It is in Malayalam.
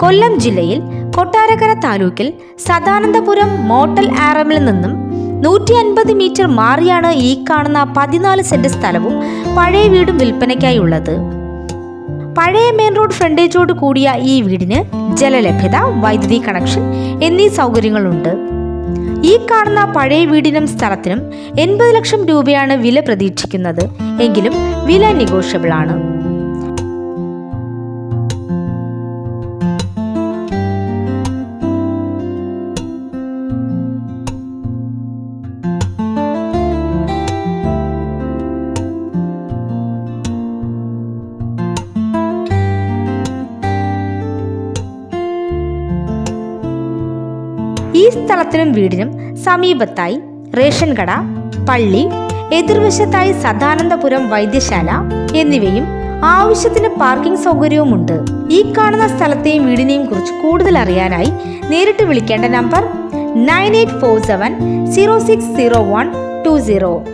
കൊല്ലം ജില്ലയിൽ കൊട്ടാരക്കര താലൂക്കിൽ സദാനന്ദപുരം മോട്ടൽ ആറമിൽ നിന്നും നൂറ്റി അൻപത് മീറ്റർ മാറിയാണ് ഈ കാണുന്ന പതിനാല് സെന്റ് സ്ഥലവും പഴയ വീടും വിൽപ്പനയ്ക്കായി ഉള്ളത്. പഴയ മെയിൻ റോഡ് ഫ്രണ്ടേജോട് കൂടിയ ഈ വീടിന് ജലലഭ്യത വൈദ്യുതി കണക്ഷൻ എന്നീ സൗകര്യങ്ങളുണ്ട്. ഈ കാണുന്ന പഴയ വീടിനും സ്ഥലത്തിനും എൺപത് ലക്ഷം രൂപയാണ് വില പ്രതീക്ഷിക്കുന്നത്. എങ്കിലും വില നെഗോഷ്യബിൾ ആണ്. ഈ സ്ഥലത്തിനും വീടിനും സമീപത്തായി റേഷൻ കട പള്ളി എതിർവശത്തായി സദാനന്ദപുരം വൈദ്യശാല എന്നിവയും ആവശ്യത്തിന് പാർക്കിംഗ് സൗകര്യവും ഉണ്ട് ഈ കാണുന്ന സ്ഥലത്തെയും വീടിനെയും കുറിച്ച് കൂടുതൽ അറിയാനായി നേരിട്ട് വിളിക്കേണ്ട number nine eight four seven zero six zero one two zero.